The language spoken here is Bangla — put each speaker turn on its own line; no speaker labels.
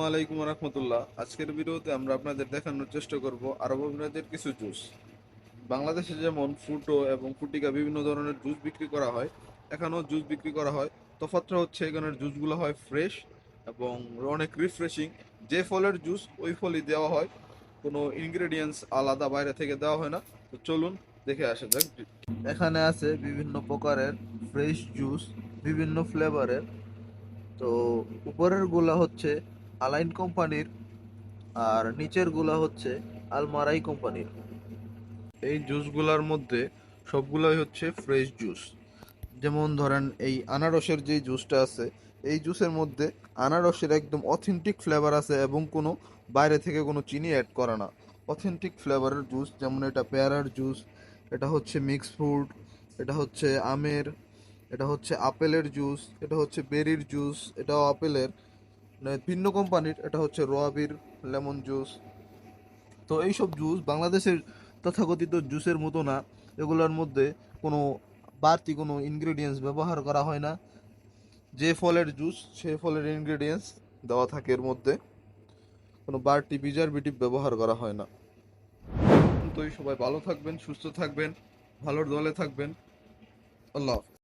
আলাইকুম রহমতুল্লাহ আজকের ভিডিওতে আমরা আপনাদের দেখানোর চেষ্টা করব আরব আমিরাতের কিছু জুস। বাংলাদেশে যেমন ফুটো এবং ফুটিকা বিভিন্ন ধরনের জুস বিক্রি করা হয়, এখানেও জুস বিক্রি করা হয়। তফাৎটা হচ্ছে এখানের জুসগুলো হয় ফ্রেশ এবং অনেক রিফ্রেশিং যে ফলের জুস, ওই ফলই দেওয়া হয়। কোনো ইনগ্রেডিয়েন্টস আলাদা বাইরে থেকে দেওয়া হয় না। তো চলুন দেখে আসা যাক। এখানে আছে বিভিন্ন প্রকারের ফ্রেশ জুস বিভিন্ন ফ্লেভারের তো উপরেরগুলা হচ্ছে আলাইন কোম্পানির আর নিচেরগুলা হচ্ছে আলমারাই কোম্পানির। এই জুসগুলার মধ্যে সবগুলাই হচ্ছে ফ্রেশ জুস যেমন ধরেন এই আনারসের যে জুসটা আছে, এই জুসের মধ্যে আনারসের একদম অথেন্টিক ফ্লেভার আছে এবং কোনো বাইরে থেকে কোনো চিনি অ্যাড করা না। অথেন্টিক ফ্লেভারের জুস যেমন এটা পেয়ারার জুস এটা হচ্ছে মিক্স ফ্রুট এটা হচ্ছে আমের, এটা হচ্ছে আপেলের জুস এটা হচ্ছে বেরির জুস এটাও আপেলের। ভিন্ন কোম্পানির, এটা হচ্ছে রোয়াবির লেমন জুস। তো এইসব জুস বাংলাদেশের তথাকথিত জুসের মতো না। এগুলোর মধ্যে কোনো বাড়তি কোনো ইনগ্রেডিয়েন্টস ব্যবহার করা হয় না। যে ফলের জুস, সে ফলের ইনগ্রেডিয়েন্টস দেওয়া থাকে এর মধ্যে। কোনো বাড়তি প্রিজারভেটিভ ব্যবহার করা হয় না। তো সবাই ভালো থাকবেন, সুস্থ থাকবেন, ভালোর দলে থাকবেন। আল্লাহ।